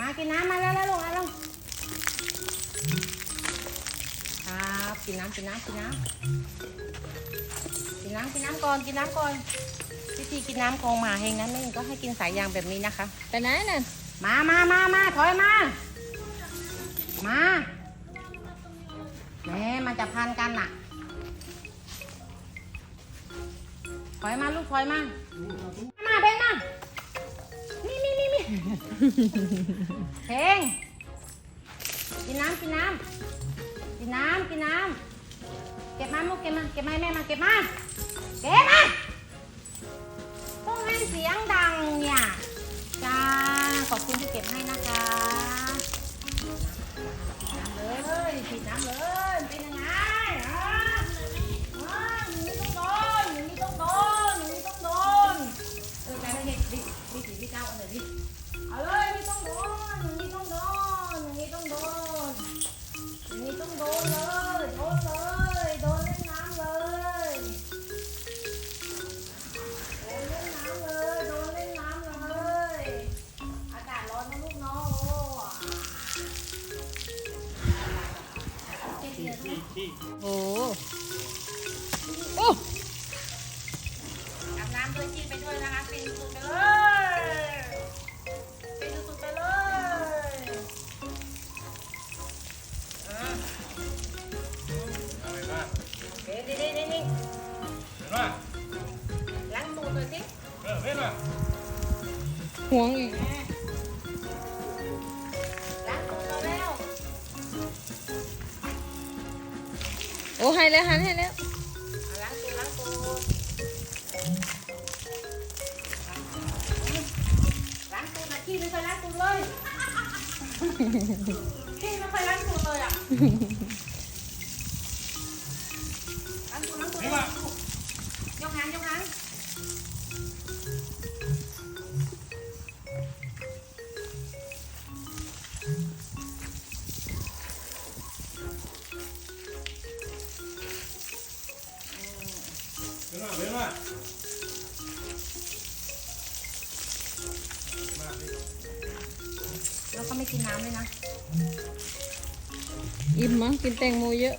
มากินน้ำมาแล้วแล้วลูกแล้วลูกครับกินน้ำกินน้ำกินน้ำกินน้ำกินน้ำก่อนกินน้ำก่อนวิธีกินน้ำของหมาเฮงนั้นไม่ก็ให้กินสายยางแบบนี้นะคะไปไหนน่ะมามามามาถอยมา มาแหมมันจะพันกันน่ะถอยมาลูกถอยมา เพลงกินน้ำกินน้ำกินน้ำกินน้ำเก็บมาลูกเก็บมาเก็บมาให้แม่มาเก็บมาเก็บมาต้องให้เสียงดังเนี่ยจ้าขอบคุณที่เก็บให้นะคะน้ำเลยฉีดน้ำเลยเป็นยังไงฮะว้าวหนูนี่ต้องโดนหนึ่งโดนหนูนี่ต้องโดนออใจไม่เห็นดิดิสีพี่เก้าเอาหน่อยดิเอาเลยไม่ต้องโดนหนูนี่ต้องโดนหนูนี่ต้องโดนหนดนเลยโด นเลยโดนเล่นน้ำเลยโดนเล่นน้ำเลยโดนเล่นน้ำเลยอากาศร้อนนะลูกเนาะโอ้เจ็บเลยนะโอ้ เห็นป่ะๆล้างตูดหน่อยสิเออเห็นป่ะห่วงอีกล้างตูดเราแล้วโอ้ให้แล้วหันให้แล้วเอาล้างตูดล้างตูดล้างตูดนะขี้ไม่เคยล้างตูดเลยขี้ไม่เคยล้างตูดเลยอะล้างตูดล้างตูด เห็นป่ะยกหางยกหางเห็นป่ะเห็นป่ะมาดิแล้วก็ไม่กินน้ำเลยนะ อิ่มมั้งกินแตงโมเยอะ